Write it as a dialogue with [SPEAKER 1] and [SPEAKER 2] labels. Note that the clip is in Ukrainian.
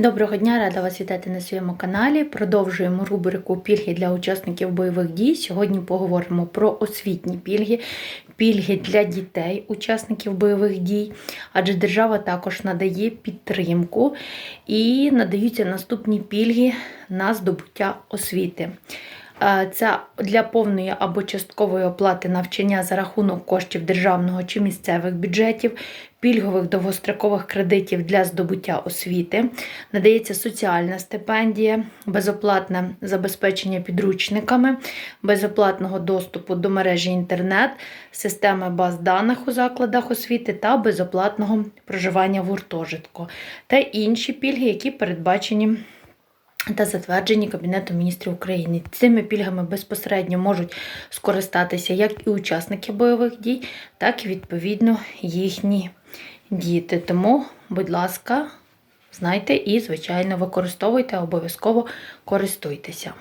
[SPEAKER 1] Доброго дня, рада вас вітати на своєму каналі. Продовжуємо рубрику пільги для учасників бойових дій. Сьогодні поговоримо про освітні пільги, пільги для дітей, учасників бойових дій, адже держава також надає підтримку і надаються наступні пільги на здобуття освіти. Це для повної або часткової оплати навчання за рахунок коштів державного чи місцевих бюджетів, пільгових довгострокових кредитів для здобуття освіти, надається соціальна стипендія, безоплатне забезпечення підручниками, безоплатного доступу до мережі інтернет, системи баз даних у закладах освіти та безоплатного проживання в гуртожитку та інші пільги, які передбачені та затверджені Кабінетом міністрів України. Цими пільгами безпосередньо можуть скористатися як і учасники бойових дій, так і відповідно їхні діти. Тому, будь ласка, знайте і, звичайно, використовуйте, обов'язково користуйтеся.